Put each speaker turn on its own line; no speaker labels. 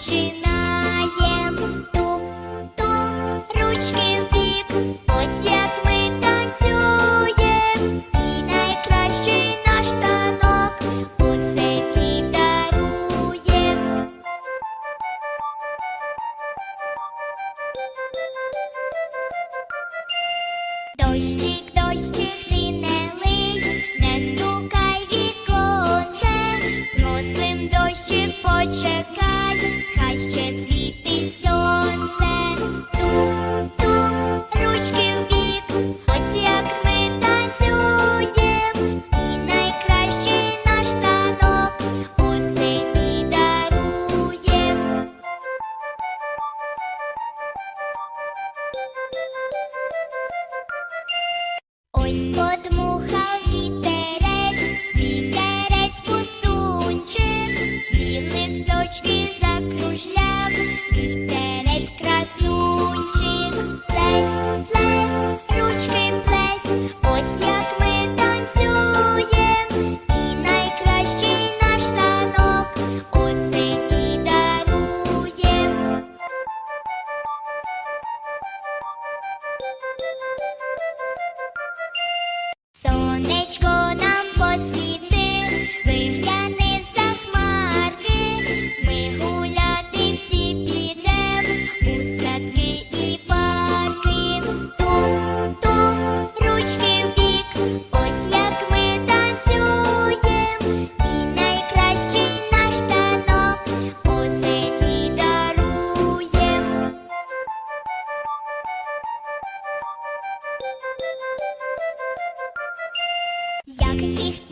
Починаєм туп-туп, ручки в ось як і найкращий наш танок усе і дарує. Дощик, дощик. Ось под Як їх